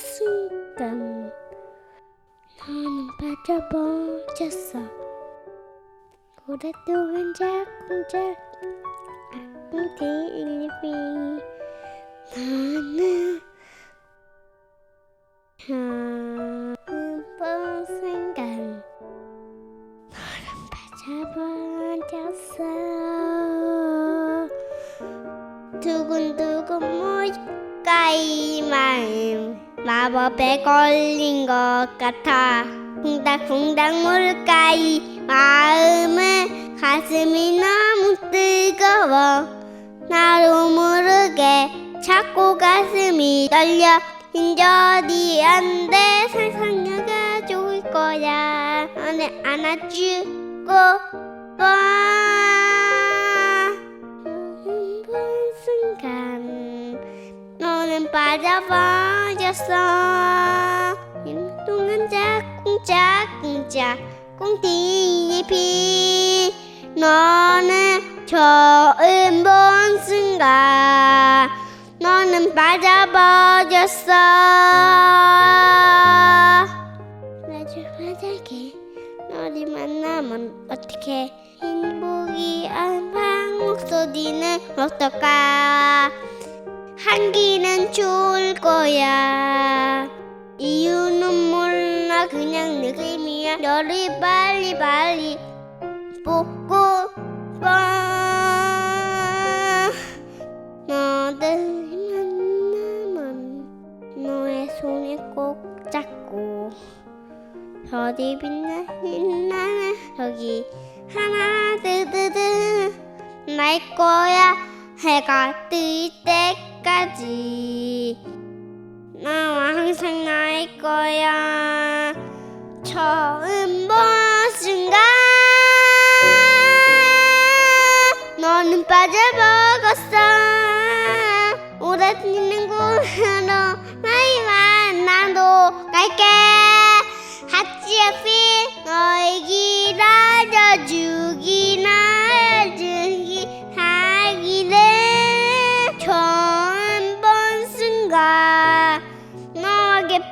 순간 너는 빠져버렸어. 오랫동안 자꾸자 뒤일비 나는 한번 순간 너는 빠져버렸어. 두근두근 뭘까 이 마음 마법에 걸린 것 같아. 쿵닥쿵닥 뭘까 이 마음은 가슴이 너무 뜨거워. 나도 모르게 자꾸 가슴이 떨려. 인절이 안돼 상상력가 좋을 거야. 너를 안아주고 한 빠져버렸어. 동안 짝꿍짝꿍짝. 꿍티잎이 너는 처음 본 순간 너는 빠져버렸어. 마지막에 너를 만나면 어떡해? 행복이 안방 목소리는 어떨까 한기는 좋을 거야. 이유는 몰라. 그냥 느낌이야. 너를 빨리 빨리 보고 봐 너를 만나면 너의 손을 꼭 잡고 별이 빛나는 나는 여기 하나 드드드 날 거야 해가 뜰 때까지 나와 항상 날 거야. 처음 본 순간 너는 빠져버렸어. 오래지는 곳으로 나이 만 나도 갈게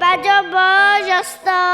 Radio Bojastan.